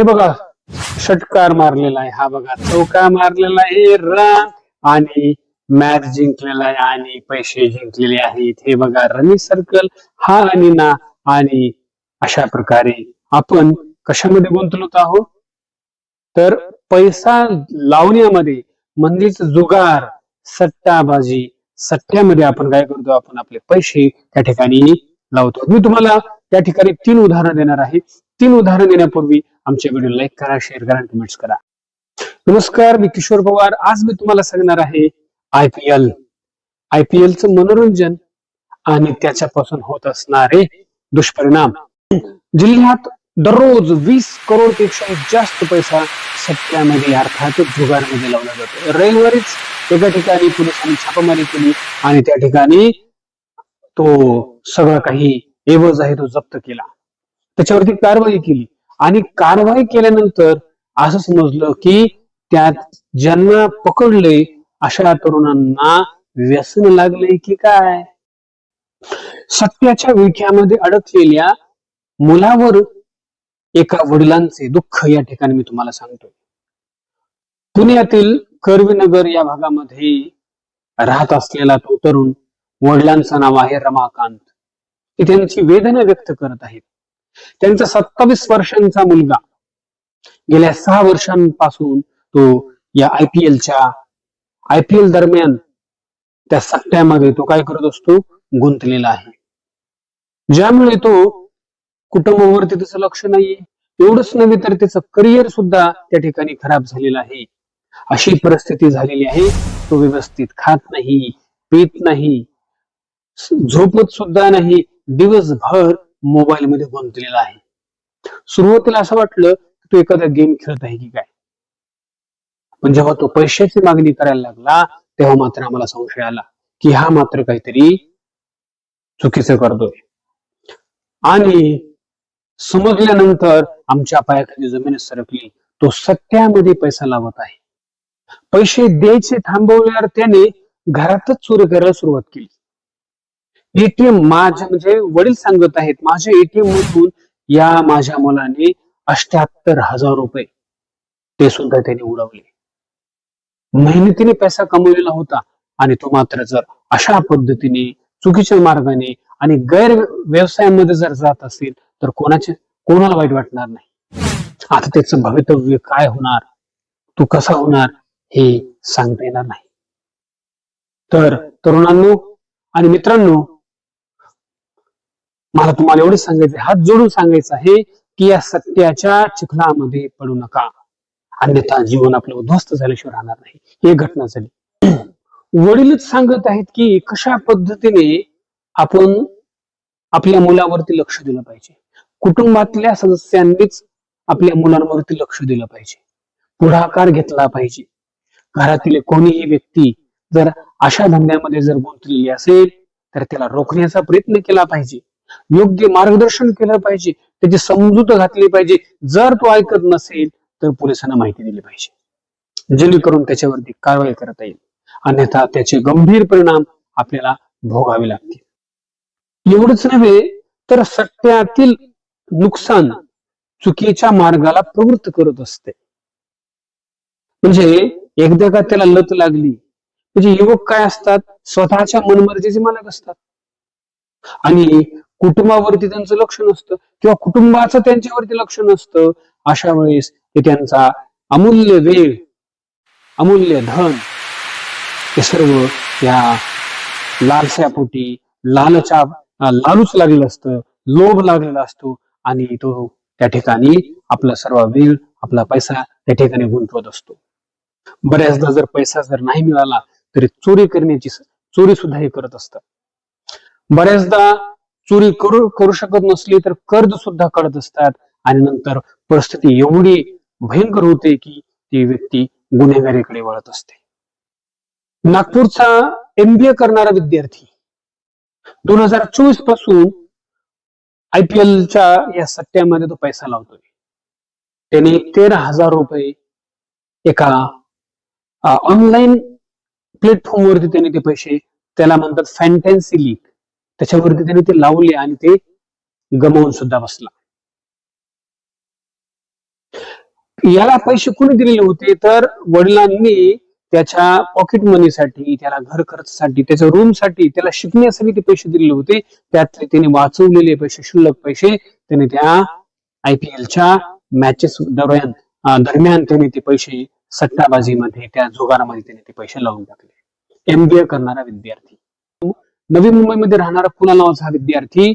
हे बघा षटकार मारलेला आहे हा बघा चौका मारलेला आहे रन. आणि मॅच जिंकलेला आहे आणि पैसे जिंकलेले आहेत. हे बघा रनी सर्कल हा आणि ना. आणि अशा प्रकारे आपण कशामध्ये गुंतलोत आहोत? तर पैसा लावण्यामध्ये म्हणजेच जुगार सट्टाबाजी सट्ट्यामध्ये आपण काय करतो? आपण आपले पैसे त्या ठिकाणी लावतो. मी तुम्हाला त्या ठिकाणी तीन उदाहरण देणार आहे. तीन उदाहरण देण्यापूर्वी आमच्या व्हिडिओ लाईक करा शेअर करा कमेंट्स करा. नमस्कार मी किशोर पवार. आज मी तुम्हाला सांगणार आहे I P L I P एलचं मनोरंजन आणि त्याच्यापासून होत असणारे दुष्परिणाम. जिल्ह्यात दररोज वीस करोडपेक्षा जास्त पैसा सट्ट्यामध्ये अर्थात जुगारमध्ये लावला जातो. रविवारीच एका ठिकाणी पोलिसांनी छापामारी केली आणि त्या ठिकाणी तो सगळं काही एवज आहे तो जप्त केला. त्याच्यावरती कारवाई केली. आणि कारवाई केल्यानंतर असं समजलं की त्यात ज्यांना पकडले अशा तरुणांना व्यसन लागले की काय? सत्याच्या विख्यामध्ये अडकलेल्या मुलावर एका वडिलांचे दुःख या ठिकाणी मी तुम्हाला सांगतो पुण्यातील कर्वीनगर या भागामध्ये राहत असलेला तो तरुण वडिलांचं नाव आहे रमाकांत. ते त्यांची वेदना व्यक्त करत आहेत. त्यांचा सत्तावीस वर्षांचा मुलगा. गेल्या सहा वर्षांपासून तो या आय पी एलच्या आय पी एल दरम्यान त्या सट्ट्यामध्ये तो काय करत असतो? गुंतलेला आहे. ज्यामुळे तो कुटुंबावरती त्याचं लक्ष नाहीये. एवढंच नव्हे तर त्याचं करिअर सुद्धा त्या ठिकाणी खराब झालेलं आहे. अशी परिस्थिती झालेली आहे. तो व्यवस्थित खात नाही पित नाही झोपत सुद्धा नाही. दिवसभर मोबाईल मध्ये गुंतलेला आहे. सुरुवातीला असं वाटलं की तो एखादा गेम खेळत आहे की काय? पण जेव्हा तो पैशाची मागणी करायला लागला तेव्हा मात्र आम्हाला संशय आला की हा मात्र काहीतरी चुकीचं करतोय. आणि समजल्यानंतर आमच्या पायाखाली जमीन सरकली. तो सत्यामध्ये पैसा लावत आहे. पैसे द्यायचे थांबवल्यावर त्याने घरातच चोरी करायला सुरुवात केली. एटीएम माझ्या म्हणजे वडील सांगत आहेत माझ्या एटीएम मधून या माझ्या मुलाने अष्ट्याहत्तर हजार रुपये ते सुद्धा त्याने उडवले. मेहनतीने पैसा कमवलेला होता आणि तो मात्र जर अशा पद्धतीने चुकीच्या मार्गाने आणि गैर व्यवसायामध्ये जर जात असेल तर कोणाचे कोणाला वाईट वाटणार नाही. आता त्याचं भवितव्य काय होणार? तो कसा होणार? हे सांगता येणार नाही. तर तरुणांनो आणि मित्रांनो मला तुम्हाला एवढंच सांगायचं हात जोडून सांगायचं आहे की या सत्याच्या चिखलामध्ये पडू नका. अन्यथा जीवन आपलं उद्ध्वस्त झाल्याशिवाय राहणार नाही. ही घटना झाली. वडीलच सांगत आहेत की कशा पद्धतीने आपण आपल्या मुलावरती लक्ष दिलं पाहिजे. कुटुंबातल्या सदस्यांनीच आपल्या मुलांवरती लक्ष दिलं पाहिजे. पुढाकार घेतला पाहिजे. घरातील कोणीही व्यक्ती जर अशा धंद्यामध्ये जर गुंतलेली असेल तर त्याला रोखण्याचा प्रयत्न केला पाहिजे. योग्य मार्गदर्शन केलं पाहिजे त्याची समजूत घातली पाहिजे. जर तो ऐकत नसेल तर पोलिसांना माहिती दिली पाहिजे. जेणेकरून त्याच्यावरती कारवाई करता येईल. अन्यथा त्याचे गंभीर परिणाम आपल्याला भोगावे लागतील. एवढंच नव्हे तर सत्यातील नुकसान चुकीच्या मार्गाला प्रवृत्त करत असते. म्हणजे एकदा का त्याला लत लागली म्हणजे युवक काय असतात? स्वतःच्या मनमर्जीचे मालक असतात. आणि कुटुंबावरती त्यांचं लक्ष नसतं किंवा कुटुंबाचं त्यांच्यावरती लक्ष नसतं अशा वेळेस ते त्यांचा अमूल्य वेळ अमूल्य धन हे सर्व या लालस्यापोटी लालच्या लालूच लागलेलं असतं लोभ लागलेला असतो आणि तो त्या ठिकाणी आपला सर्व वेळ आपला पैसा त्या ठिकाणी गुंतवत असतो. बऱ्याचदा जर पैसा जर नाही मिळाला तरी चोरी करण्याची चोरी सुद्धा हे करत असतात. बऱ्याचदा चोरी करू करू शकत नसली तर कर्ज सुद्धा काढत असतात. आणि नंतर परिस्थिती एवढी भयंकर होते की ती व्यक्ती गुन्हेगारीकडे वळत असते. नागपूरचा एमबीए करणारा विद्यार्थी दोन हजार चोवीसपासून आय पी एलच्या या सट्ट्यामध्ये तो पैसा लावतोय. त्याने तेरा हजार रुपये एका ऑनलाईन प्लॅटफॉर्मवरती त्याने ते पैसे त्याला म्हणतात फॅन्टॅन्सी लीग त्याच्यावरती त्याने ते लावले आणि ते गमावून सुद्धा बसला. याला पैसे कोणी दिलेले होते? तर वडिलांनी त्याच्या पॉकेट मनीसाठी त्याला घर खर्चासाठी त्याच्या रूमसाठी त्याला शिकण्यासाठी ते पैसे दिलेले होते. त्यातले त्याने वाचवलेले पैसे शुल्लक पैसे त्याने त्या आयपीएलच्या मॅचेस दरम्यान दरम्यान त्याने ते पैसे सट्टाबाजीमध्ये त्या जुगारामध्ये त्याने ते पैसे लावून टाकले. एमबीए करणारा विद्यार्थी. नवी मुंबईमध्ये राहणारा पुना नावाचा हा विद्यार्थी?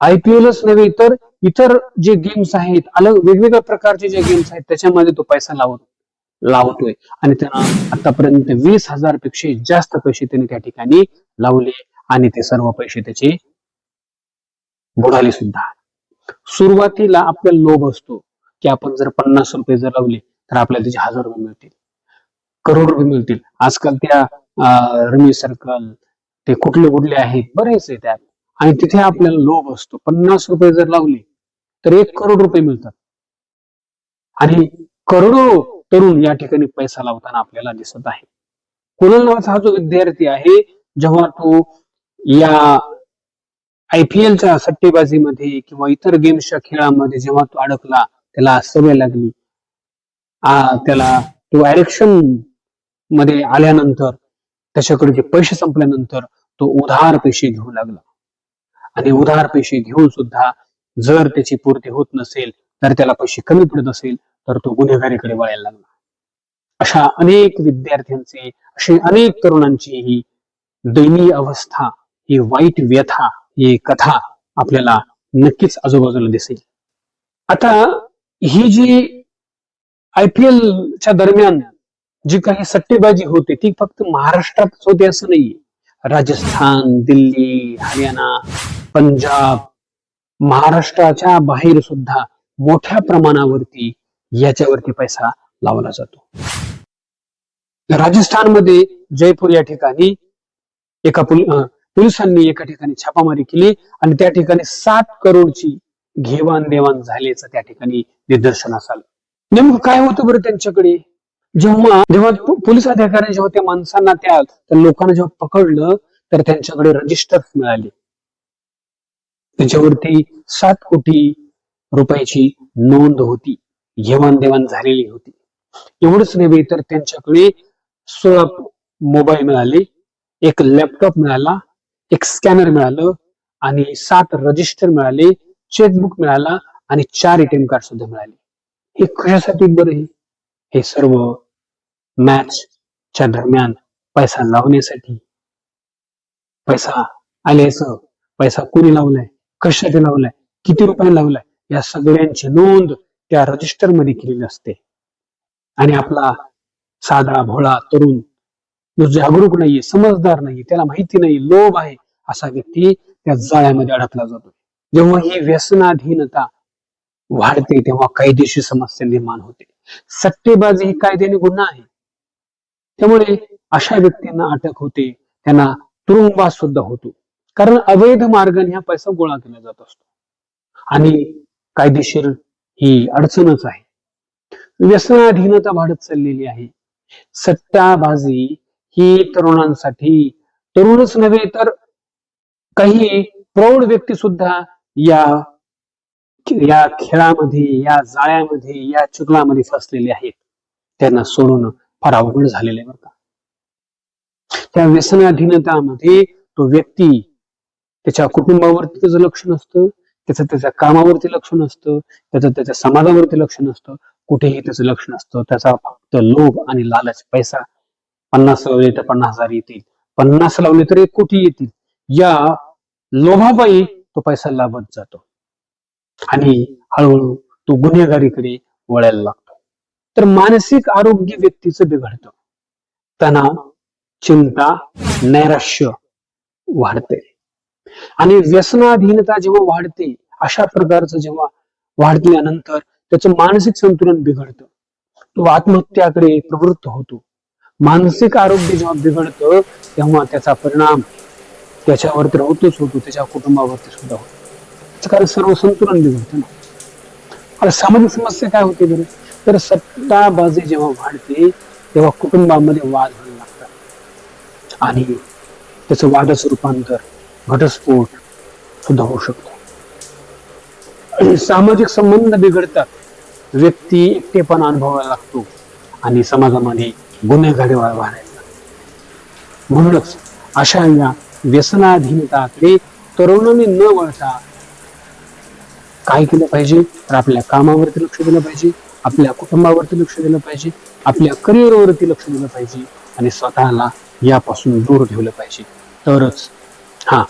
आयपीएलच नव्हे तर इतर जे गेम्स आहेत अलग वेगवेगळ्या प्रकारचे जे गेम्स आहेत त्याच्यामध्ये तो पैसा लावतो लावतोय. आणि त्यानं आतापर्यंत वीस हजारपेक्षा जास्त पैसे त्याने त्या ठिकाणी लावले आणि ते सर्व पैसे त्याचे बुडाले सुद्धा. सुरुवातीला आपल्याला लोभ असतो की आपण जर पन्नास रुपये जर लावले तर आपल्याला त्याचे हजार रुपये मिळतील करोड रुपये मिळतील. आजकाल त्या अं, रमी सर्कल ते कुठले कुठले आहेत बरेच आहे त्यात. आणि तिथे आपल्याला लोभ असतो. पन्नास रुपये जर लावले तर एक करोड रुपये मिळतात. आणि करोडो तरुण या ठिकाणी पैसा लावताना आपल्याला दिसत आहे. कुणाल नावाचा हा जो विद्यार्थी आहे जेव्हा तो या आयपीएलच्या सट्टेबाजीमध्ये किंवा इतर गेम्सच्या खेळामध्ये जेव्हा तो अडकला त्याला सवय लागली. त्याला तो ऍडिक्शनमध्ये आल्यानंतर त्याच्याकडे पैसे संपल्यानंतर तो उधार पैसे घेऊ लागला. आणि उधार पैसे घेऊन सुद्धा जर त्याची पूर्ती होत नसेल तर त्याला पैसे कमी पडत असेल तर तो गुन्हेगारीकडे वळायला लागला. अशा अनेक विद्यार्थ्यांचे अशी अनेक तरुणांची ही दैनीय अवस्था ही वाईट व्यथा ही कथा आपल्याला नक्कीच आजूबाजूला दिसेल. आता ही जी आयपीएलच्या दरम्यान जी काही सट्टेबाजी होते ती फक्त महाराष्ट्रातच होते असं नाहीये. राजस्थान दिल्ली हरियाणा पंजाब महाराष्ट्राच्या बाहेर सुद्धा मोठ्या प्रमाणावरती याच्यावरती पैसा लावला जातो. राजस्थानमध्ये जयपूर या ठिकाणी एका पोलिसांनी एका ठिकाणी छापामारी केली आणि त्या ठिकाणी सात करोडची घेवाण देवाण झाल्याचं त्या ठिकाणी निदर्शनास आलं. नेमकं काय होतं बरं त्यांच्याकडे? जेव्हा जेव्हा पोलीस अधिकारी जेव्हा त्या माणसांना त्या लोकांना जेव्हा पकडलं तर त्यांच्याकडे रजिस्टर मिळाले. त्याच्यावरती सात कोटी रुपयाची नोंद होती. घेवाण देवाण झालेली होती. एवढंच नव्हे तर त्यांच्याकडे सोळा मोबाईल मिळाले एक लॅपटॉप मिळाला एक स्कॅनर मिळालं आणि सात रजिस्टर मिळाले चेकबुक मिळाला आणि चार एटीएम कार्ड सुद्धा मिळाले. हे कशासाठी बरं हे सर्व मॅच च्या दरम्यान पैसा लावण्यासाठी. पैसा आल्याचं पैसा कोणी लावलाय? कशासाठी लावलाय? किती रुपये लावलाय? या सगळ्यांची नोंद त्या रजिस्टरमध्ये केलेली असते. आणि आपला साधा भोळा तरुण जो जागरूक नाहीये समजदार नाहीये त्याला माहिती नाही लोभ आहे असा व्यक्ती त्या जाळ्यामध्ये अडकला जातो जेव्हा ही व्यसनाधीनता वाढते तेव्हा कायदेशीर समस्या निर्माण होते. सट्टेबाजी ही कायद्याने गुन्हा आहे. त्यामुळे अशा व्यक्तींना अटक होते. त्यांना तुरुंगवास सुद्धा होतो. कारण अवैध मार्गाने हा पैसा गोळा केला जात असतो. आणि कायदेशीर ही अडचणच आहे. व्यसनाधीनता वाढत चाललेली आहे. सट्टाबाजी ही तरुणांसाठी तरुणच नव्हे तर काही प्रौढ व्यक्ती सुद्धा या या खेळामध्ये या जाळ्यामध्ये या चुगलामध्ये फसलेले आहेत. त्यांना सोडवणं फार अवघड झालेलं आहे बरं का. त्या व्यसनाधीनतामध्ये तो व्यक्ती त्याच्या कुटुंबावरती त्याचं लक्ष नसतं त्याचं त्याच्या कामावरती लक्ष नसतं त्याचं त्याच्या समाजावरती लक्ष नसतं कुठेही त्याचं लक्ष नसतं. त्याचा फक्त लोभ आणि लालच पैसा. पन्नास लावले तर पन्नास हजार येतील. पन्नास लावले तर एक कोटी येतील. या लोभापायी तो पैसा लाभत जातो. आणि हळूहळू तो गुन्हेगारीकडे वळायला लागतो. तर मानसिक आरोग्य व्यक्तीचं बिघडतं. तणाव चिंता नैराश्य वाढते. आणि व्यसनाधीनता जेव्हा वाढते अशा प्रकारचं जेव्हा वाढल्यानंतर त्याचं मानसिक संतुलन बिघडतं. तो आत्महत्याकडे प्रवृत्त होतो. मानसिक आरोग्य जेव्हा बिघडतं तेव्हा त्याचा परिणाम त्याच्यावरती होतोच होतो त्याच्या कुटुंबावरती सुद्धा होतो. त्याचं कारण सर्व संतुलन बिघडतं ना. आता सामाजिक समस्या काय होते बरं? तर सत्ताबाजी जेव्हा वाढते तेव्हा कुटुंबामध्ये वाद व्हायला लागतात. आणि त्याचं वादाचं रूपांतर घटस्फोट सुद्धा होऊ शकतो. सामाजिक संबंध बिघडतात. व्यक्ती एकटेपणा अनुभवायला लागतो आणि समाजामध्ये गुन्हेगारी वाढायला म्हणूनच अशा या व्यसनाधीनताकडे तरुणांनी न वळता काय केलं पाहिजे? तर आपल्या कामावरती लक्ष दिलं पाहिजे. आपल्या कुटुंबावरती लक्ष दिलं पाहिजे आपल्या करिअरवरती लक्ष दिलं पाहिजे आणि स्वतःला यापासून दूर ठेवलं पाहिजे. तरच हा.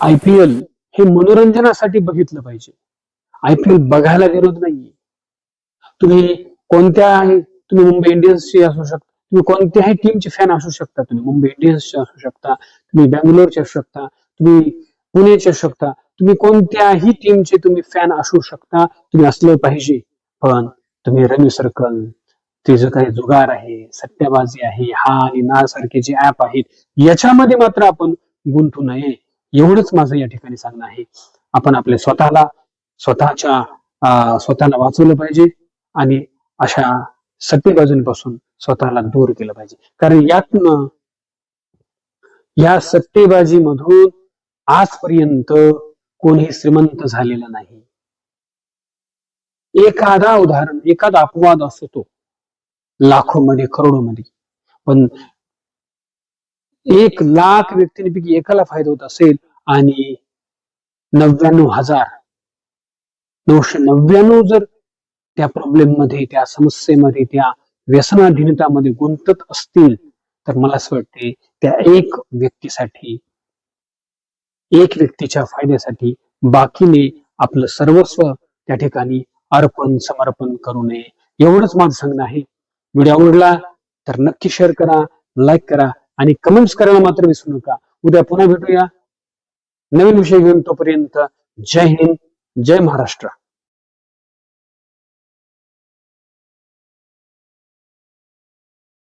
आय पी एल हे मनोरंजनासाठी बघितलं पाहिजे. आय पी एल बघायला विरोध नाहीये. तुम्ही कोणत्याही तुम्ही मुंबई इंडियन्सची असू शकता तुम्ही कोणत्याही टीमचे फॅन असू शकता तुम्ही मुंबई इंडियन्सचे असू शकता तुम्ही बँगलोरचे असू शकता तुम्ही पुण्याचे असू शकता तुम्ही कोणत्याही टीमचे तुम्ही फॅन असू शकता. तुम्ही असलं पाहिजे. पण तुम्ही रमी सर्कल ते जो काही जुगार आहे सट्ट्याबाजी आहे हा आणि ना सारखे जे ऍप आहेत याच्यामध्ये मात्र आपण गुंतू नये. एवढंच माझं या ठिकाणी सांगणं आहे. आपण आपल्या स्वतःला स्वतःच्या अं, स्वतःला वाचवलं पाहिजे आणि अशा सट्टेबाजूंपासून स्वतःला दूर केलं पाहिजे. कारण यातनं या सट्टेबाजी मधून आजपर्यंत कोणीही श्रीमंत झालेलं नाही. एखादा उदाहरण एखादा अपवाद असतो तो लाखोमध्ये करोडोमध्ये. पण एक लाख व्यक्तींपैकी एकाला फायदा होत असेल आणि नव्याण्णव हजार नऊशे नव्याण्णव जर त्या प्रॉब्लेममध्ये त्या समस्येमध्ये त्या व्यसनाधीनतामध्ये गुंतत असतील तर मला असं वाटते त्या एक व्यक्तीसाठी एक व्यक्तीच्या फायद्यासाठी बाकीने आपलं सर्वस्व त्या ठिकाणी अर्पण समर्पण करू नये. एवढंच माझं सांगणं आहे. व्हिडिओ आवडला तर नक्की शेअर करा लाईक करा आणि कमेंट्स करायला मात्र विसरू नका. उद्या पुन्हा भेटूया. नवीन विषय घेऊन तोपर्यंत जय हिंद जय महाराष्ट्र.